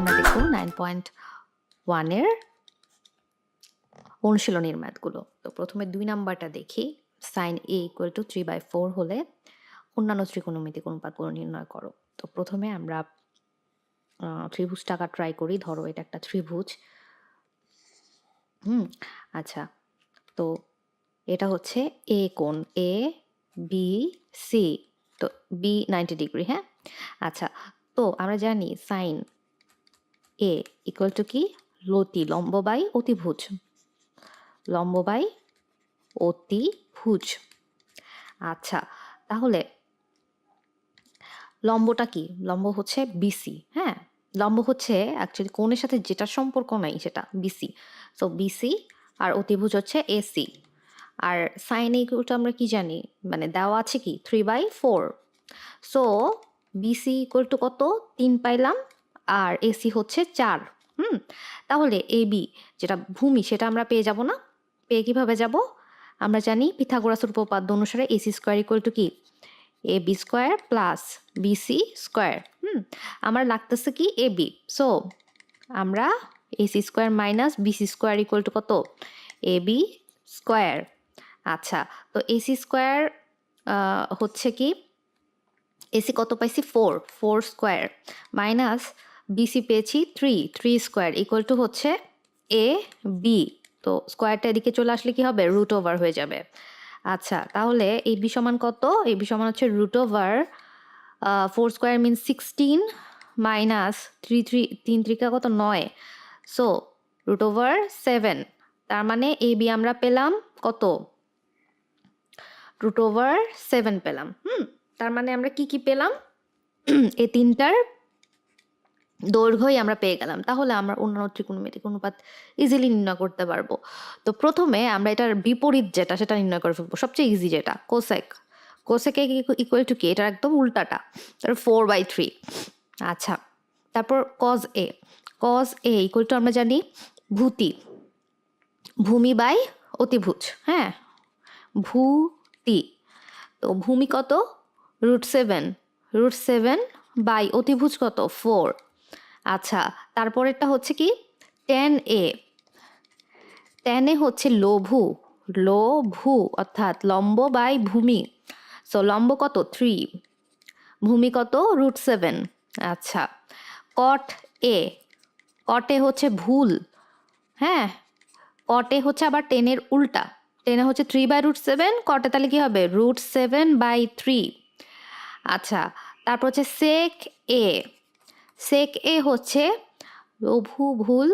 আমরা দেখব nine point ওয়ানের অনুশীলনীর ম্যাথগুলো তো প্রথমে দুই নাম্বারটা দেখি। Sine A equal to three by four হলে অন্যান্য ত্রিকোণমিতিক অনুপাতগুলো নির্ণয় করো। তো প্রথমে আমরা ত্রিভুজ টাকা ট্রাই করি। ধরো এটা একটা ত্রিভুজ। হুম আচ্ছা। তো এটা হচ্ছে এ কোণ এ বি সি তো বি নাইনটি ডিগ্রি হ্যাঁ? আচ্ছা। তো আমরা জানি সাইন এ ইকুয়াল টু কি? লতি লম্ব বাই অতিভুজ। লম্ব বাই অতিভুজ। আচ্ছা তাহলে লম্বটা কি? লম্ব হচ্ছে বিসি হ্যাঁ? লম্ব হচ্ছে অ্যাকচুয়ালি কোণের সাথে যেটা সম্পর্ক নাই সেটা বিসি সো বিসি আর অতিভুজ হচ্ছে এসি আর সাইন ইকুয়ালটা আমরা কি জানি? মানে দেওয়া আছে কি? Three by four so BC equal to কত? তিন পাইলাম আর এসি হচ্ছে চার, হুম? তাহলে এ বি যেটা ভূমি সেটা আমরা পেয়ে যাব না। পেয়ে কীভাবে যাব? আমরা জানি পিথাগোরাসের উপপাদ্য অনুসারে এসি স্কোয়ার ইকুয়াল টু কি? A B square plus BC square হুম? আমার লাগতেছে কি এ বি সো আমরা AC square minus BC square equal to কত? এ বি স্কোয়ার আচ্ছা তো এসি স্কোয়ার হচ্ছে কি? এসি কত পাইছি? Four four square minus BC পেয়েছি three three square equal to হচ্ছে এ বি তো স্কোয়ারটা এদিকে চলে আসলে কি হবে? রুট ওভার হয়ে যাবে। আচ্ছা তাহলে এই বি সমান কত? এই বি সমান হচ্ছে root over four square mean sixteen minus three three তিন ত্রিকা কত? নয়। সো রুট ওভার সেভেন তার মানে এ বি আমরা পেলাম কত? রুট ওভার সেভেন পেলাম। হুম, তার মানে আমরা কি কি পেলাম? এ তিনটার দৈর্ঘ্যই আমরা পেয়ে গেলাম, তাহলে আমরা অন্যান্য ত্রিকোণমিতিক অনুপাত ইজিলি নির্ণয় করতে পারব। তো প্রথমে আমরা এটার বিপরীত যেটা, সেটা নির্ণয় করে ফেলব। সবচেয়ে ইজি যেটা কোসেক কোসেক ইকুয়াল টু কি? এটার একদম উল্টাটা তার ফোর বাই থ্রি আচ্ছা তারপর cos A cos A equal to আমরা জানি ভূতি। ভূমি বাই অতিভুজ হ্যাঁ? ভূতি। তো ভূমি কত? Root seven root seven by অতিভুজ কত? ফোর আচ্ছা তারপরেরটা হচ্ছে কি? টেন এ টেন এ হচ্ছে লঘু লঘু অর্থাৎ লম্ব বাই ভূমি। সো লম্ব কত? থ্রি ভূমি কত? রুট সেভেন আচ্ছা কট এ কটে হচ্ছে ভুল হ্যাঁ? কটে হচ্ছে আবার টেনের উল্টা। টেনে হচ্ছে থ্রি বাই রুট সেভেন কটে তাহলে কী হবে? রুট সেভেন বাই থ্রি আচ্ছা তারপর হচ্ছে সেক এ সেক এ হচ্ছে লঘু ভুল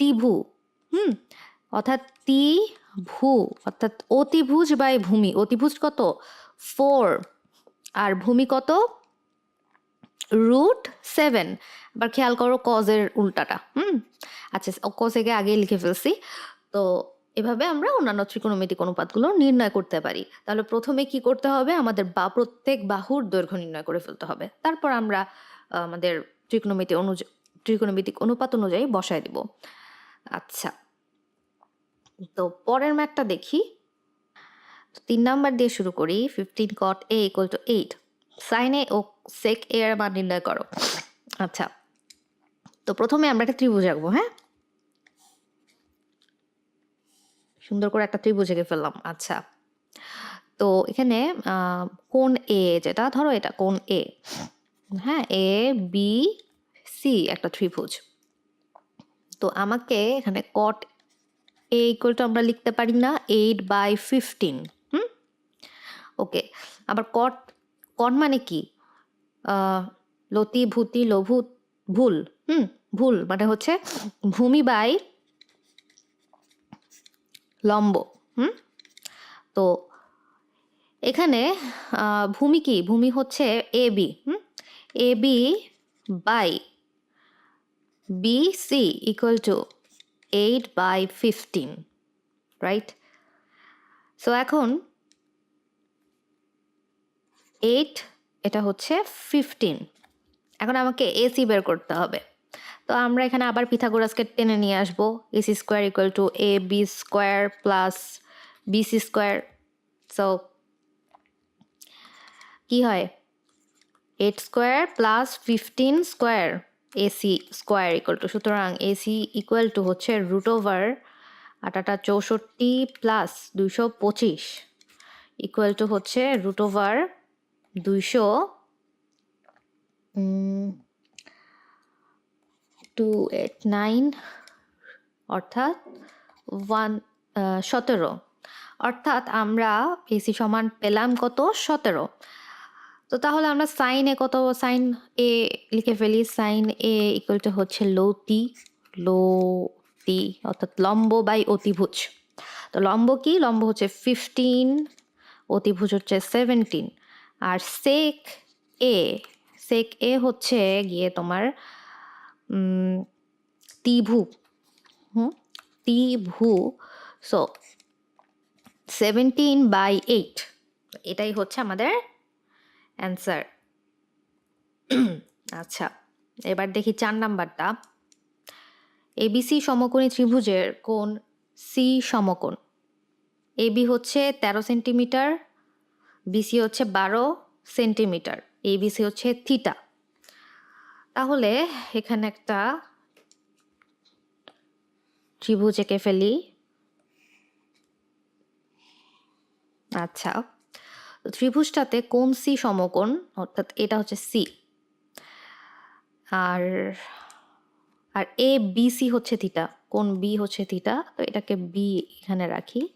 তিভু হুম? অর্থাৎ তি ভু অর্থাৎ অতিভুজ বাই ভূমি। অতিভুজ কত? ফোর আর ভূমি কত? রুট সেভেন আবার খেয়াল করো কজের উল্টাটা, হুম? আচ্ছা কজেকে আগে লিখে ফেলছি। তো এভাবে আমরা অন্যান্য ত্রিকোণমিতিক অনুপাতগুলো নির্ণয় করতে পারি। তাহলে প্রথমে কি করতে হবে? আমাদের বা প্রত্যেক বাহুর দৈর্ঘ্য নির্ণয় করে ফেলতে হবে। তারপর আমরা আমাদের ত্রিকোণমিতি অনুযায়ী ত্রিকোণমিতিক অনুপাত অনুযায়ী বসায় দিব। আচ্ছা তো পরের ম্যাথটা দেখি। তিন নাম্বার দিয়ে শুরু করি। Fifteen cot A equal to eight sine A O sec A এর মান নির্ণয় করো। আচ্ছা তো প্রথমে আমরা একটা ত্রিভুজ আঁকবো হ্যাঁ? সুন্দর করে একটা ত্রিভুজ এঁকে ফেললাম। আচ্ছা তো এখানে কোন এ যেটা, ধরো এটা কোন এ হ্যাঁ এ বি সি একটা ত্রিভুজ। তো আমাকে এখানে কট এ ইকুয়াল টু আমরা লিখতে পারি না eight by fifteen hmm? Okay আবার কট কট মানে কি? লতি, ভূতি, লঘু, ভুল, হুম? ভুল মানে হচ্ছে ভূমি বাই লম্ব, হুম? তো এখানে ভূমি কি? ভূমি হচ্ছে A B hmm? A B by B C equal to eight by fifteen right so এখন এইট এটা হচ্ছে ফিফটিন এখন আমাকে এসি বের করতে হবে। তো আমরা এখানে আবার পিথাগোরাসকে টেনে নিয়ে আসব। AC square equal to A B square plus BC square so কি হয়? Eight square plus fifteen square AC square equal to সুতরাং এসি ইকুয়াল টু হচ্ছে রুট ওভার আটাটা চৌষট্টি প্লাস দুইশো পঁচিশ ইকুয়াল টু হচ্ছে রুট ওভার দুইশো টু এইট নাইন অর্থাৎ ওয়ান সতেরো। অর্থাৎ আমরা এসি সমান পেলাম কত? সতেরো। তো তাহলে আমরা সাইন এ কত সাইন এ লিখে ফেলি সাইন এ ইকুয়াল টু হচ্ছে লৌতি লৌতি অর্থাৎ লম্ব বাই অতিভুজ। তো লম্ব কি? লম্ব হচ্ছে ফিফটিন অতিভুজ হচ্ছে সেভেন্টিন আর সেক এ সেক এ হচ্ছে গিয়ে তোমার ত্রিভু। হুম? ত্রিভু। সো সেভেন্টিন বাই এইট এটাই হচ্ছে আমাদের অ্যান্সার আচ্ছা এবার দেখি চার নাম্বারটা। এবিসি সমকোণী ত্রিভুজের কোণ সি সমকোণ। এবি হচ্ছে তেরো সেন্টিমিটার বিসি হচ্ছে বারো সেন্টিমিটার এবিসি হচ্ছে থিটা। তাহলে এখানে একটা ত্রিভুজ এঁকে ফেলি। আচ্ছা। ত্রিভুজটাতে কোন সি সমকোণ? অর্থাৎ এটা হচ্ছে সি। আর আর এ, বি, সি হচ্ছে থিটা। কোন বি হচ্ছে থিটা? তো এটাকে বি এখানে রাখি।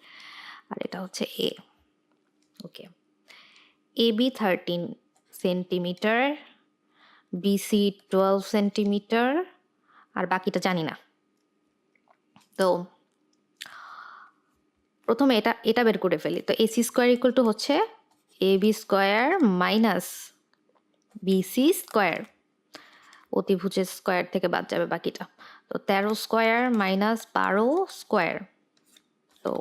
আর এটা হচ্ছে A. Okay. A, B thirteen centimetre BC twelve centimetre, আর বাকিটা জানি না। তো, প্রথমে এটা এটা বের করে ফেলি। তো এসি স্কোয়ার ইকুয়াল টু হচ্ছে A B square minus BC square অতিভুজের square থেকে বাদ যাবে বাকিটা। তো তেরো স্কোয়ার মাইনাস বারো স্কোয়ার তো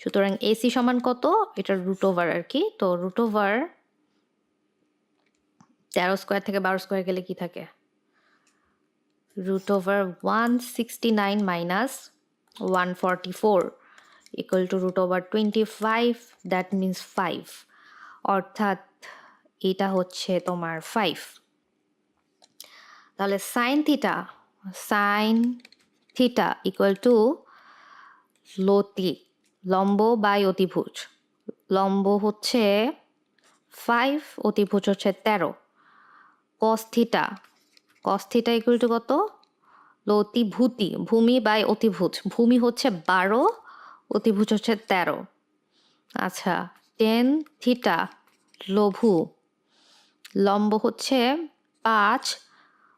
সুতরাং এসি সমান কত? এটা রুট ওভার আর কি। তো রুট ওভার তেরো স্কোয়ার থেকে বারো স্কোয়ার গেলে কি থাকে? root over 169 minus 144 equal to root over 25 that means 5 অর্থাৎ এটা হচ্ছে তোমার ফাইভ তাহলে sine theta sine theta equal to লতি, লম্ব বাই অতিভুজ। লম্ব হচ্ছে ফাইভ অতিভুজ হচ্ছে 13 cos theta cos theta equal to কত? লতিভূতি ভূমি বাই অতিভুজ। ভূমি হচ্ছে বারো, অতিভুজ হচ্ছে তেরো। আচ্ছা টেন থিটা লঘু। লম্ব হচ্ছে পাঁচ,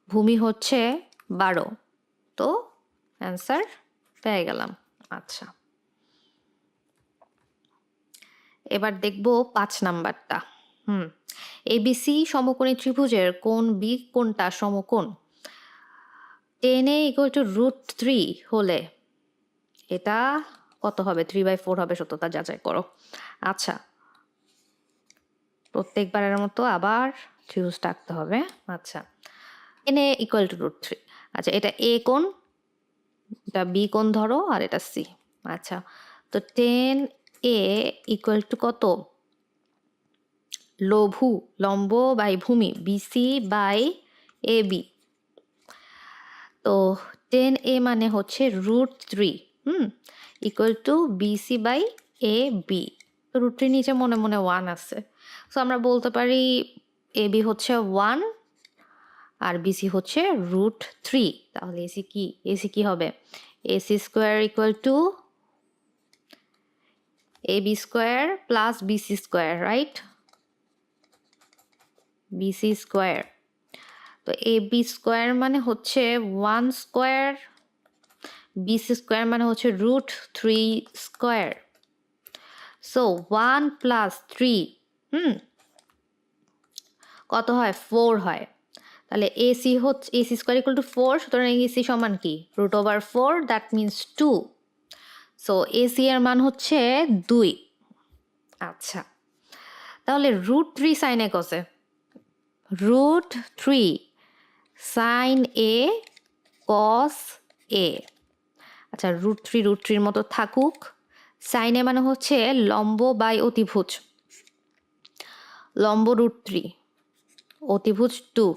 ভূমি হচ্ছে বারো। তো অ্যান্সার পেয়ে গেলাম। আচ্ছা। এবার দেখব পাঁচ নাম্বারটা। হুম। এবিসি সমকোণী ত্রিভুজের কোন বি কোনটা সমকোণ। Tan A equal to root three হলে এটা কত হবে? থ্রি বাই ফোর হবে সত্যতা যাচাই করো। আচ্ছা। প্রত্যেকবারের মতো আবার ত্রিভুজটা আঁকতে হবে। আচ্ছা। Tan A equal to root three আচ্ছা এটা এ কোণ, এটা বি কোণ ধরো আর এটা সি আচ্ছা তো টেন এ ইকুয়াল টু কত? লঘু, লম্ব বাই ভূমি বিসি বাই এ বি তো টেন এ মানে হচ্ছে root three hmm? Equal to BC by A B root three নিচে মনে মনে ওয়ান আছে। সো আমরা বলতে পারি এ বি হচ্ছে ওয়ান আর বিসি হচ্ছে রুট থ্রি তাহলে এসি কি? এসি কি হবে? AC square equal to A B square plus BC square right BC square তো এ বি স্কোয়ার মানে হচ্ছে ওয়ান স্কোয়ার বিসি স্কোয়ার মানে হচ্ছে root three square so one plus three hmm. কত হয়? ফোর হয়। তাহলে এসি হচ্ছে AC square equal to four সুতরাং এসি সমান কি? Root over four that means two so AC এর মান হচ্ছে দুই। আচ্ছা। তাহলে root three sine A cos A root three sine A cos A আচ্ছা রুট থ্রি রুট থ্রির মতো থাকুক। সাইনে মানে হচ্ছে লম্ব বাই অতিভুজ। লম্ব রুট থ্রি অতিভুজ টু।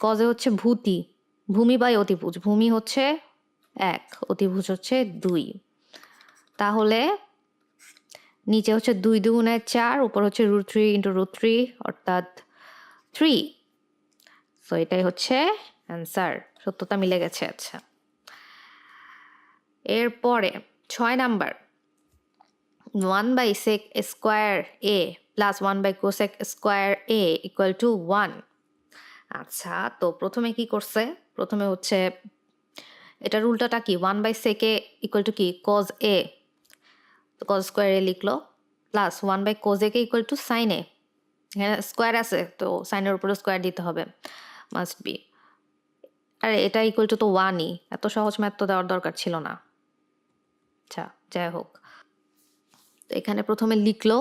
কজে হচ্ছে ভূতি, ভূমি বাই অতিভুজ। ভূমি হচ্ছে এক, অতিভুজ হচ্ছে দুই। তাহলে নিচে হচ্ছে দুই দুগুণে চার, উপর হচ্ছে root three into root three অর্থাৎ থ্রি সো এটাই হচ্ছে অ্যান্সার সত্যতা মিলে গেছে আচ্ছা। এরপরে, ছয় number one by sec square A plus one by cosec square A equal to one আচ্ছা তো প্রথমে কি করছে? প্রথমে হচ্ছে, এটার উল্টাটা কি? ওয়ান বাই সেকে ইকুয়াল টু কি? Cos A cos square A লিখলো। Plus one by cos একে ইকুয়াল টু সাইন এ এখানে স্কোয়ার আছে, তো সাইনের উপরে স্কোয়ার দিতে হবে। মাস্ট বি আরে, এটা ইকুয়াল টু তো ওয়ানই এত সহজ ম্যাথ তো দেওয়ার দরকার ছিল না। আচ্ছা যাই হোক। তো এখানে প্রথমে লিখলো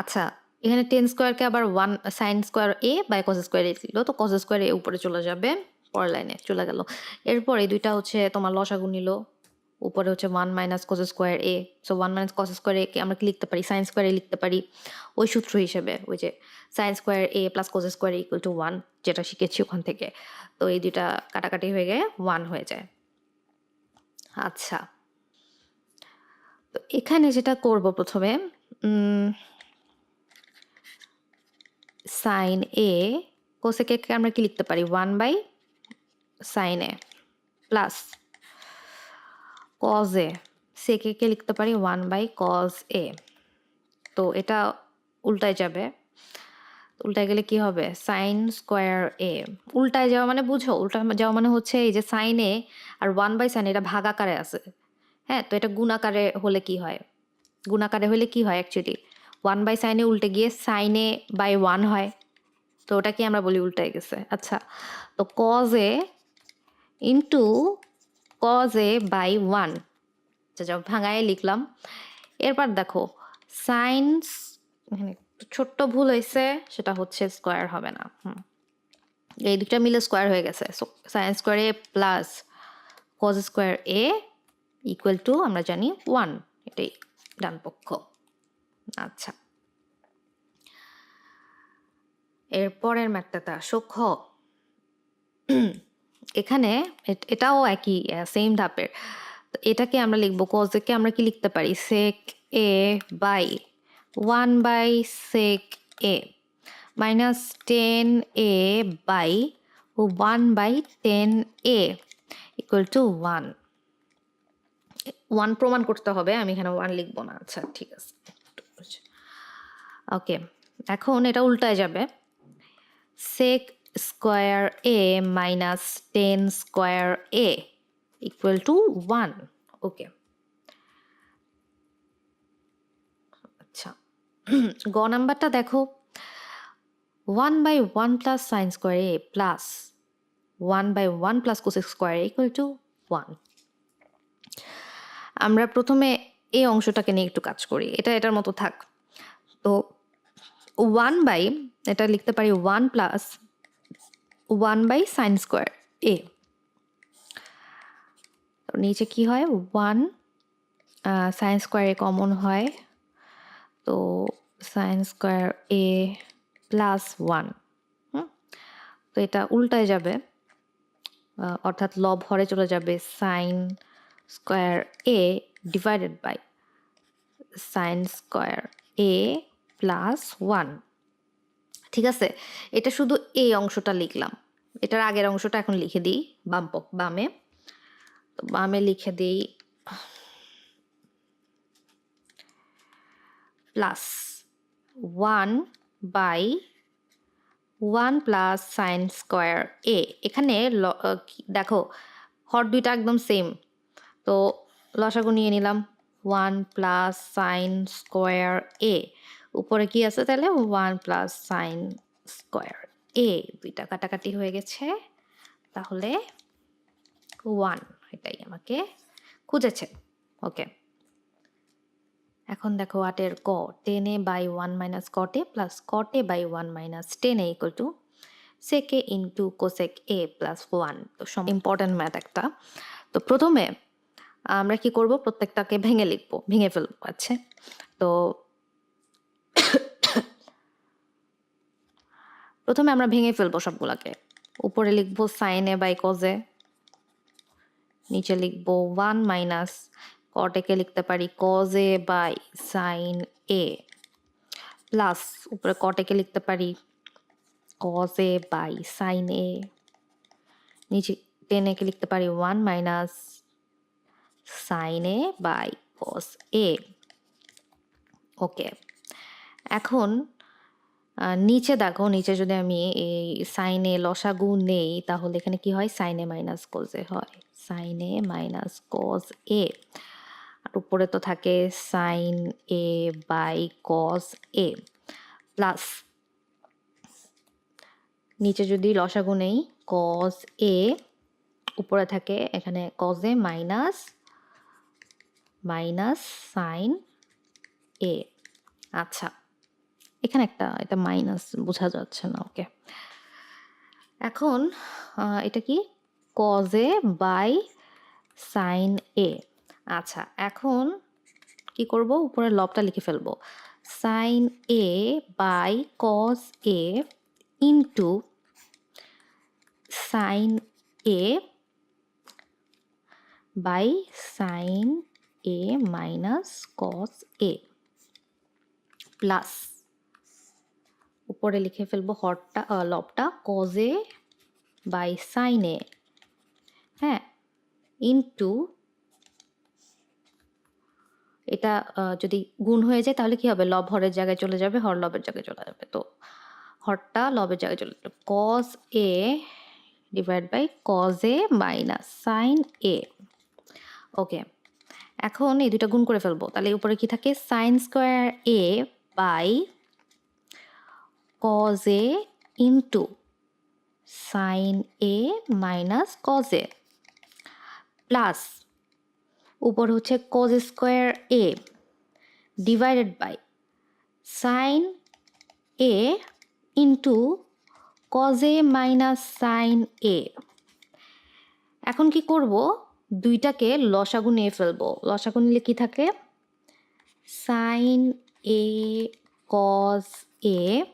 আচ্ছা এখানে টেন স্কোয়ারকে আবার one sine square A by cos square A লিখলো তো কজ স্কোয়ার এ উপরে চলে যাবে, পরের লাইনে চলে গেল। এরপর এই দুইটা হচ্ছে তোমার লসাগু নিল, উপরে হচ্ছে one minus cos square A so one minus cos square A আমরা কি লিখতে পারি? সাইন স্কোয়ার এ লিখতে পারি ওই সূত্র হিসেবে, ওই যে sine square A plus cos square equal to one যেটা শিখেছি ওখান থেকে। তো এই দুইটা কাটাকাটি হয়ে গিয়ে ওয়ান হয়ে যায়। আচ্ছা তো এখানে যেটা করব প্রথমে সাইন এ কোসেকে আমরা কি লিখতে পারি? One by sine A plus cos A sec A কে লিখতে পারি? ওয়ান বাই কজ এ তো এটা উল্টায় যাবে। উল্টায় গেলে কি হবে? সাইন স্কোয়ার এ উল্টায় যাওয়া মানে বুঝো? উল্টা যাওয়া মানে হচ্ছে এই যে সাইন এ আর ওয়ান বাই সাইন এটা ভাগাকারে আছে। হ্যাঁ তো এটা গুণাকারে হলে কি হয়? গুণাকারে হলে কি হয় অ্যাকচুয়ালি ওয়ান বাই সাইনে উল্টে গিয়ে সাইনে বাই ওয়ান হয়। তো ওটাকে আমরা বলি উল্টায় গেছে? আচ্ছা তো cos A into cos A by one আচ্ছা যা ভাঙায় লিখলাম। এরপর দেখো সাইন্স ছোট্ট ভুল হয়েছে, সেটা হচ্ছে স্কোয়ার হবে না। হুম। এই দুটা মিলে স্কোয়ার হয়ে গেছে। Sine square A plus cos square A equal to আমরা জানি ওয়ান এটাই ডান পক্ষ আচ্ছা। এরপরের ম্যাথটাতে আসো খ এখানে এটাও একই সেম ধাপের। এটাকে আমরা লিখব কজকে আমরা কি লিখতে পারি? Sec A by one by sec A minus tan A by one by tan A equal to one one প্রমাণ করতে হবে, আমি এখানে ওয়ান লিখব না। আচ্ছা ঠিক আছে। ওকে, এখন এটা উল্টায় যাবে। Sec square A minus tan square A equal to one okay আচ্ছা গ নাম্বারটা দেখো। One by one plus sine square A plus one by one plus cosec square equal to one আমরা প্রথমে এই অংশটাকে নিয়ে একটু কাজ করি, এটা এটার মতো থাক। তো ওয়ান বাই এটা লিখতে পারি one plus one by sine square A নিচে কি হয়? ওয়ান সাইন স্কোয়ার কমন হয়। তো sine square A plus one তো এটা উল্টায় যাবে। অর্থাৎ লব হরে চলে যাবে sine square A divided by sine square A plus one ঠিক আছে? এটা শুধু এই অংশটা লিখলাম। এটার আগের অংশটা এখন লিখে দিই, বাম পক বামে। তো বামে লিখে দিই plus one by one plus sine square A এখানে দেখো, হর দুইটা একদম সেম তো লসাগু নিয়ে নিলাম one plus sine square A উপরে কি আছে তাহলে? One plus sine square A দুইটা কাটাকাটি হয়ে গেছে। তাহলে ওয়ান এটাই আমাকে খুঁজেছে। ওকে এখন দেখো আটের ক tan A by one minus cot A plus cot A by one minus tan A equal to sec A into cosec A plus one তো সব ইম্পর্ট্যান্ট ম্যাথ একটা। তো প্রথমে আমরা কি করব? প্রত্যেকটাকে ভেঙে লিখব, ভেঙে ফেলব আছে তো প্রথমে আমরা ভেঙে ফেলব সবগুলাকে। উপরে লিখব সাইন বাই কজে নিচে লিখব ওয়ান মাইনাস কটেকে লিখতে পারি cos A by sine A plus উপরে কটেকে লিখতে পারি কজে বাই সাইন এ নিচে টেনেকে লিখতে পারি one minus sine A by cos A okay এখন নিচে দেখো, নিচে যদি আমি এই সাইনে লসাগু নেই, তাহলে এখানে কি হয়? সাইনে মাইনাস কজে হয়। সাইনে মাইনাস কজ এ আর উপরে তো থাকে sine A by cos A plus নিচে যদি লসাগু নেই কজ এ উপরে থাকে এখানে cos A minus minus sine A আচ্ছা। এখানে একটা, এটা মাইনাস বোঝা যাচ্ছে না ওকে এখন এটা কি? কজে বাই সাইন এ আচ্ছা এখন কি করব? উপরে লবটা লিখে ফেলব। Sine A by cos A into sine A by sine A minus cos A plus উপরে লিখে ফেলব আহ, লবটা কজে বাই সাইনে হ্যাঁ ইনটু এটা যদি গুণ হয়ে যায় তাহলে কি হবে? লব হরের জায়গায় চলে যাবে হর লবের জায়গায় চলে যাবে। তো হরটা লবের জায়গায় চলে যাবে। Cos A divide by cos A minus sine A okay এখন এই দুটা গুণ করে ফেলব। তাহলে উপরে কি থাকে? Sine square A by cos A into sine A minus cos A plus উপর হচ্ছে cos square A divided by sine A into cos A minus sine A এখন কি করব? দুইটাকে লসাগু নিয়ে ফেলব। লসাগু নিলে কি থাকে? Sine A cos A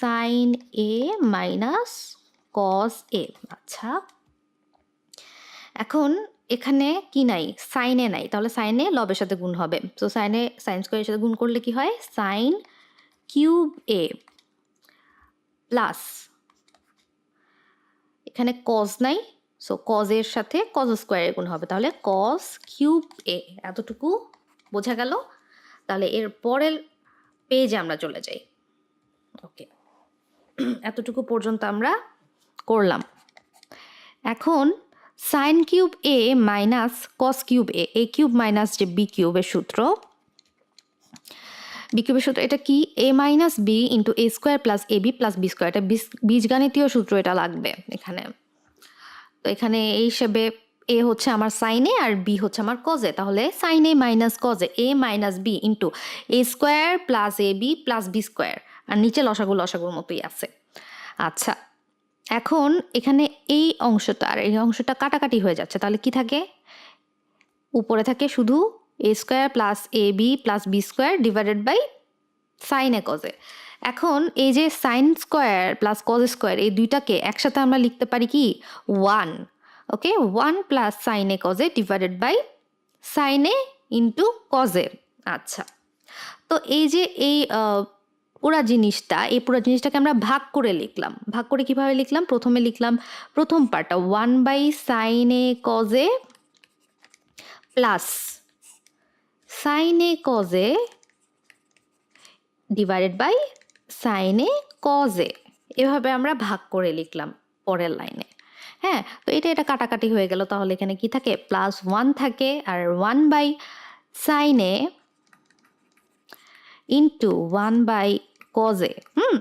sine A minus cos A আচ্ছা। এখন এখানে কি নাই? সাইনে নাই। তাহলে সাইনে লবের সাথে গুণ হবে। তো সাইনে সাইন স্কোয়ারের সাথে গুণ করলে কি হয়? সাইন কিউব এ প্লাস এখানে কজ নাই। সো কজের সাথে কজ স্কোয়ারের গুণ হবে। তাহলে কজ কিউব এ এতটুকু বোঝা গেল। তাহলে এর পরের পেজে আমরা চলে যাই। ওকে এতটুকু পর্যন্ত আমরা করলাম। এখন sine cube A minus cos cube A A cube minus যে বি কিউবের সূত্র বি কিউবের সূত্র এটা কি? A minus B into A square plus A B plus B square এটা বীজ- বীজগাণিতীয় সূত্র এটা লাগবে এখানে। তো এখানে এই হিসেবে এ হচ্ছে আমার সাইনে আর বি হচ্ছে আমার কজে তাহলে sine A minus cos A A minus B into A square plus A B plus B square আর নিচে লসাগু লসাগুর মতোই আছে। আচ্ছা এখন এখানে এই অংশটা আর এই অংশটা কাটাকাটি হয়ে যাচ্ছে, তাহলে কি থাকে? উপরে থাকে শুধু A square plus A B plus B square divided by sine A cos A এখন এই যে sine square plus cos square এই দুইটাকে একসাথে আমরা লিখতে পারি কি? One okay one plus sine A cos A divided by sine A into cos A আচ্ছা তো এই যে এই পুরা জিনিসটা, এই পুরা জিনিসটাকে আমরা ভাগ করে লিখলাম। ভাগ করে কীভাবে লিখলাম? প্রথমে লিখলাম, প্রথম পার্টটা ওয়ান বাই সাইনে কজে প্লাস সাইনে কজে ডিভাইডেড বাই সাইনে কজে এভাবে আমরা ভাগ করে লিখলাম পরের লাইনে। হ্যাঁ তো এটা এটা কাটাকাটি হয়ে গেল। তাহলে এখানে কি থাকে? প্লাস ওয়ান থাকে আর one by sine A into one by cos A hmm?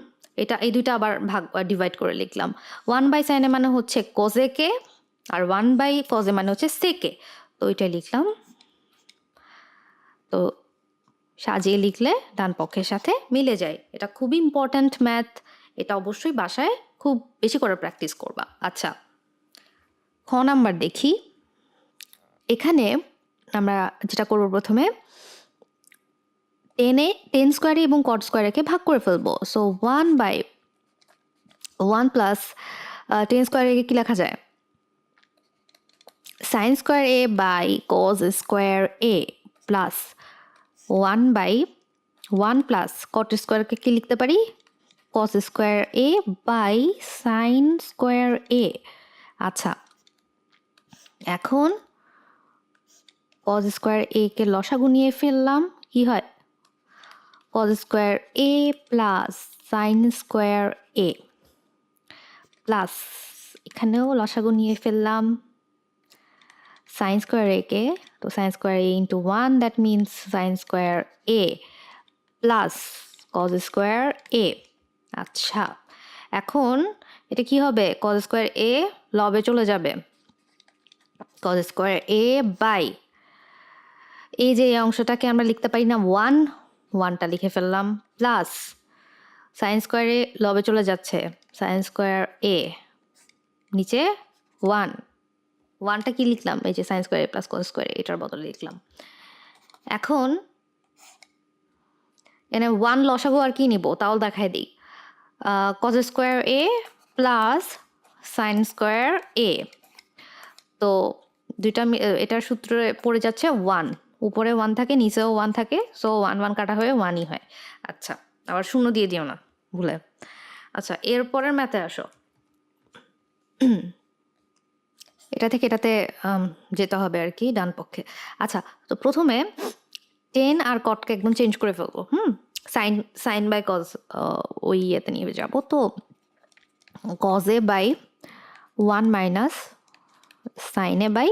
এটা এই দুইটা আবার ভাগ ডিভাইড করে লিখলাম। ওয়ান বাই সাইনে মানে হচ্ছে কজে কে, আর ওয়ান বাই কজে মানে হচ্ছে সেকে তো ওইটাই লিখলাম। তো সাজিয়ে লিখলে ডান পক্ষের সাথে মিলে যায়। এটা খুবই ইম্পর্ট্যান্ট ম্যাথ এটা অবশ্যই বাসায় খুব বেশি করে প্র্যাকটিস করবা। আচ্ছা খ নাম্বার দেখি। এখানে আমরা যেটা করব প্রথমে টেনে টেন স্কোয়ারে এবং কট স্কোয়ারকে ভাগ করে ফেলব। So one by one plus tan square কী লেখা যায়? Sine square A by cos square A plus one by one plus cot স্কোয়ারকে কী লিখতে পারি? Cos square A by sine square A. আচ্ছা এখন কজ স্কোয়ার এ কে লসাগু নিয়ে ফেললাম, কি হয়? Cos square A plus sine square A plus এখানেও লসাগু নিয়ে ফেললাম। সাইন স্কোয়ার এ কে, তো sine square A into one that means sine square A plus cos square A আচ্ছা এখন এটা কি হবে? কজ স্কোয়ার এ লবে চলে যাবে। কজ স্কোয়ার এ বাই এই যে এই অংশটাকে আমরা লিখতে পারি না ওয়ান ওয়ানটা লিখে ফেললাম। প্লাস সাইন স্কোয়ারে লবে চলে যাচ্ছে। সাইন স্কোয়ার এ নিচে ওয়ান ওয়ানটা কি লিখলাম? এই যে সাইন স্কোয়ার প্লাস কজ স্কোয়ারে এটার বদলে লিখলাম। এখন এনে ওয়ান লসাগু আর কি নিব? তাও দেখাই দিই। Cos square A plus sine square A তো দুইটা এটার সূত্রে পড়ে যাচ্ছে ওয়ান উপরে ওয়ান থাকে, নিচেও ওয়ান থাকে সো ওয়ান ওয়ান কাটা হয়ে ওয়ানই হয়। আচ্ছা আবার শূন্য দিয়ে দিও না, ভুলে। আচ্ছা এরপরের ম্যাথে আসো। এটা থেকে এটাতে যেতে হবে আর কি, ডান পক্ষে। আচ্ছা তো প্রথমে টেন আর কটকে একদম চেঞ্জ করে ফেলব, hmm? Sine sine by cos ওই ইয়েতে নিয়ে যাব। তো cos A by one minus sine A by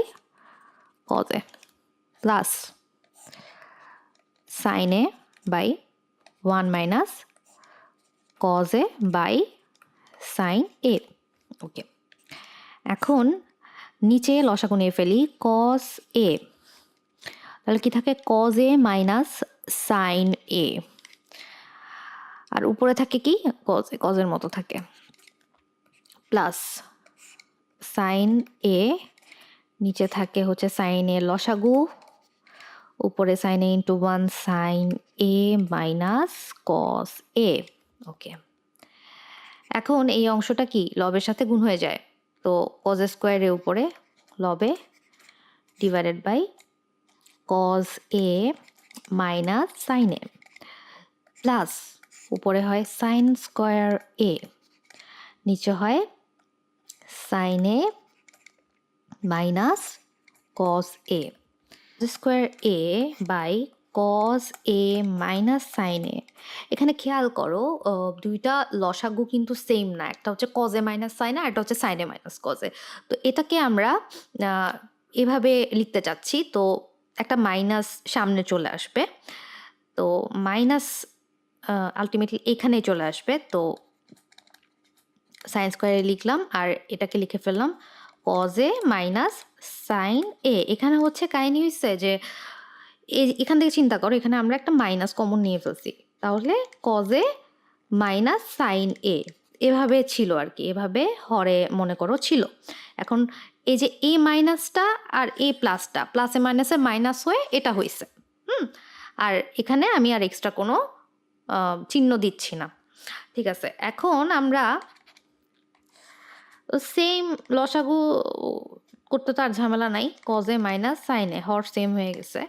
cos A plus sine A by one minus cos A by sine A okay এখন নিচে লসাগু নিয়ে ফেলি কস এ তাহলে কি থাকে? Cos A minus sine A আর উপরে থাকে কি? কজ এ কজের মতো থাকে। প্লাস সাইন এ নিচে থাকে হচ্ছে সাইন এ লসাগু। উপরে sine A into one sine A minus cos A okay এখন এই অংশটা কি? লবের সাথে গুণ হয়ে যায়। তো কজ স্কোয়ারের উপরে লবে divided by cos A minus sine A plus উপরে হয় সাইন স্কোয়ার এ নিচে হয় sine A minus cos A square A by cos A minus sine A এখানে খেয়াল করো দুইটা লসাগু কিন্তু সেম না। একটা হচ্ছে কজে মাইনাস সাইনে আর একটা হচ্ছে সাইনে মাইনাস কজে তো এটাকে আমরা এভাবে লিখতে চাচ্ছি। তো একটা মাইনাস সামনে চলে আসবে। তো মাইনাস আলটিমেটলি এখানে চলে আসবে। তো সাইন স্কোয়ারে লিখলাম, আর এটাকে লিখে ফেললাম কজে মাইনাস সাইন এ এখানে হচ্ছে কাহিনী হচ্ছে যে এ- এখান থেকে চিন্তা করো, এখানে আমরা একটা মাইনাস কমন নিয়ে ফেলছি। তাহলে কজে মাইনাস সাইন এ এভাবে ছিল আর কি, এভাবে হরে মনে করো ছিল। এখন এই যে এ মাইনাসটা আর এ প্লাসটা প্লাসে মাইনাসে মাইনাস হয়ে এটা হয়েছে হুম? আর এখানে আমি আর এক্সট্রা কোনো চিহ্ন দিচ্ছি না। ঠিক আছে, এখন আমরা সেম লসাগু করতে তো আর ঝামেলা নাই। কজে মাইনাস সাইনে হর সেম হয়ে গেছে।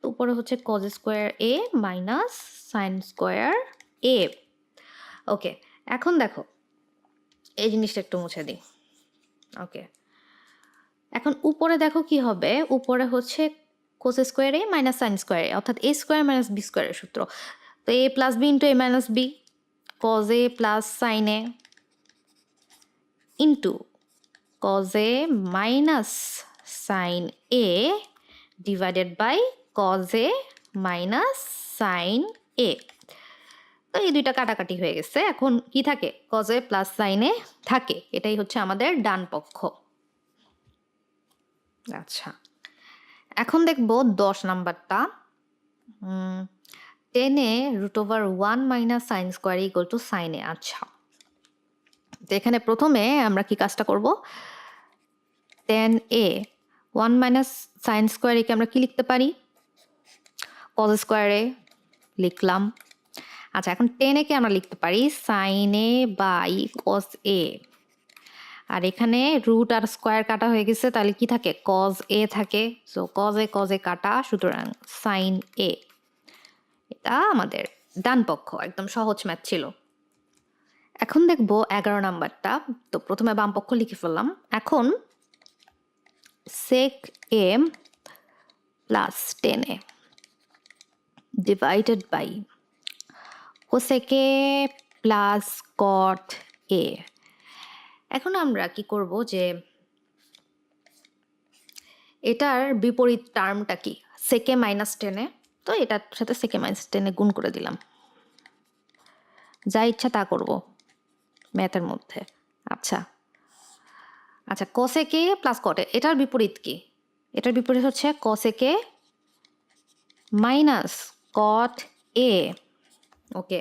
তো উপরে হচ্ছে cos square A minus sine square A okay এখন দেখো, এই জিনিসটা একটু মুছে দিই। ওকে এখন উপরে দেখো কি হবে? উপরে হচ্ছে cos square A minus sine square A অর্থাৎ এ স্কোয়ার মাইনাস বি স্কোয়ারের সূত্র। তো A plus B into A minus B cos A plus sine A into cos A minus sine A divided by cos A minus sine A তো এই দুইটা কাটাকাটি হয়ে গেছে। এখন কি থাকে? কজে প্লাস সাইনে থাকে। এটাই হচ্ছে আমাদের ডান পক্ষ। আচ্ছা। এখন দেখব দশ নাম্বারটা। Tan A root over one minus sine square equal to sine A আচ্ছা। তো এখানে প্রথমে আমরা কি কাজটা করব? Tan A one minus sine square একে আমরা কি লিখতে পারি? কজ স্কোয়ারে লিখলাম। আচ্ছা এখন টেনে কে আমরা লিখতে পারি sine A by cos A আর এখানে রুট আর স্কোয়ার কাটা হয়ে গেছে, তাহলে কি থাকে? কজ এ থাকে। So cos A cos A কাটা, সুতরাং সাইন এ এটা আমাদের ডান পক্ষ, একদম সহজ ম্যাথ ছিল। এখন দেখব এগারো নাম্বারটা। তো প্রথমে বাম পক্ষ লিখে ফেললাম। এখন sec M plus tan A divided by cosec A plus cot A এখন আমরা কি করব যে এটার বিপরীত টার্মটা কি? সেকে মাইনাস টেনে তো এটার সাথে সেকে মাইনাস টেনে গুণ করে দিলাম। যা ইচ্ছা তা করব। ম্যাথের মধ্যে। আচ্ছা। আচ্ছা কসে কে প্লাস কটে এটার বিপরীত কি? এটার বিপরীত হচ্ছে কসে কে মাইনাস কট এ ওকে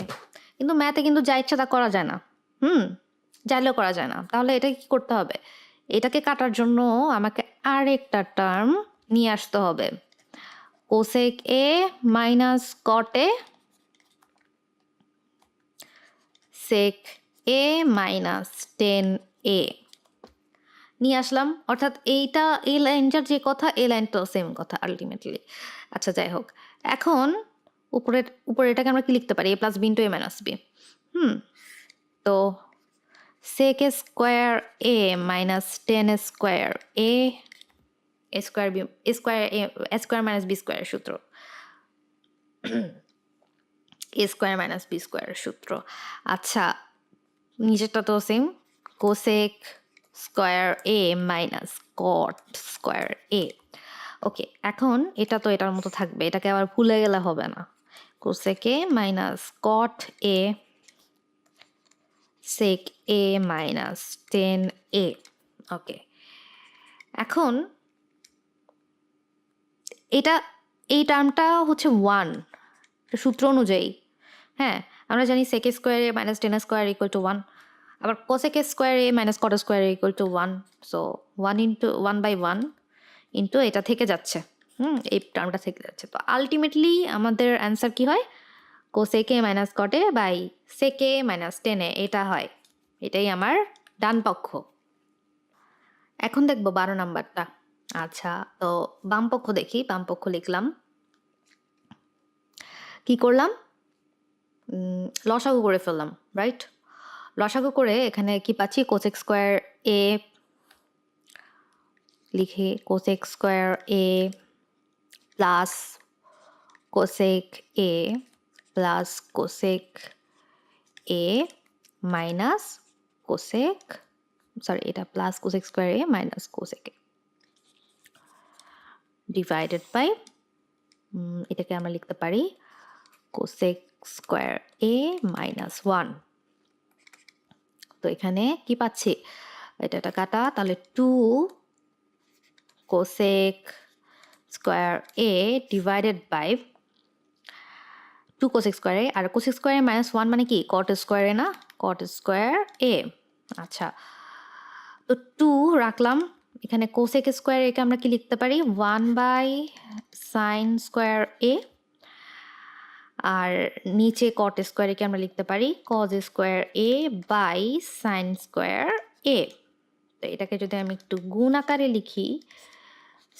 কিন্তু ম্যাথে কিন্তু যা ইচ্ছা তা করা যায় না। হুম চাইলেও করা যায় না। তাহলে এটা কি করতে হবে? এটাকে কাটার জন্য আমাকে আরেকটা টার্ম নিয়ে আসতে হবে। Cosec A minus কটে sec A minus tan A নিয়ে আসলাম, অর্থাৎ এইটা, এই লাইনটার যে কথা, এই লাইনটাও সেম কথা আলটিমেটলি আচ্ছা যাই হোক, এখন উপরে উপরে এটাকে আমরা কি লিখতে পারি? A plus B into A minus B hmm, তো sec square A minus tan square A square B square A square minus B square সূত্র। A square minus B square সূত্র। আচ্ছা নিচেরটা তো same cosec square A minus cot square A okay এখন এটা তো এটার মতো থাকবে। এটাকে আবার ভুলে গেলে হবে না। Cosec A minus cot A sec A minus tan A okay এখন এটা, এই টার্মটা হচ্ছে ওয়ান সূত্র অনুযায়ী। হ্যাঁ আমরা জানি sec square A minus tan square equal to one আবার cosec square A minus cot square equal to one so one into one by one into এটা থেকে যাচ্ছে। হুম, এই টার্মটা থেকে যাচ্ছে। তো আলটিমেটলি আমাদের অ্যান্সার কি হয়? Cosec A minus cot A by sec A minus tan A এটা হয়। এটাই আমার ডান পক্ষ। এখন দেখব বারো নাম্বারটা। আচ্ছা তো বাম পক্ষ দেখি, বাম পক্ষ লিখলাম। কি করলাম? লসাগু করে ফেললাম রাইট লসাগু করে এখানে কি পাচ্ছি? কোসেক স্কোয়ার এ লিখে cosec square A plus cosec A plus cosec A minus cosec sorry এটা plus cosec square A minus cosec A divided by এটাকে আমরা লিখতে পারি cosec square A minus one তো এখানে কি পাচ্ছি? এটা এটা কাটা, তাহলে two cosec square A divided by two cosec square R cosec square minus one মানে কি? কট স্কোয়ার না? কট স্কোয়ার এ আচ্ছা। তো টু রাখলাম। এখানে কোসেক স্কোয়ার একে আমরা কি লিখতে পারি? One by sine square A আর নিচে কট স্কোয়ার একে আমরা লিখতে পারি cos square A by sine square A তো এটাকে যদি আমি একটু গুণ আকারে লিখি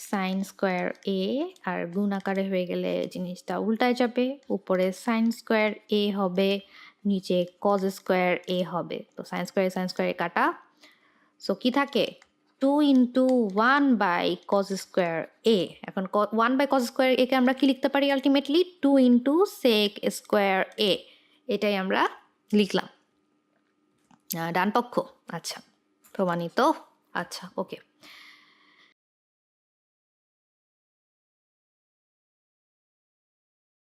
সাইন স্কোয়ার এ আর গুণ আকারে হয়ে গেলে জিনিসটা উল্টায় যাবে, উপরে সাইন স্কোয়ার এ হবে, নিচে কজ স্কোয়ার এ হবে। তো সাইন স্কোয়ার সাইন স্কোয়ার কাটা। সো কি থাকে? Two into one by cos square A এখন ওয়ান বাই কজ স্কোয়ার একে আমরা কি লিখতে পারি ultimately two into sec square A এটাই আমরা লিখলাম। ডান পক্ষ আচ্ছা প্রমাণিত। আচ্ছা ওকে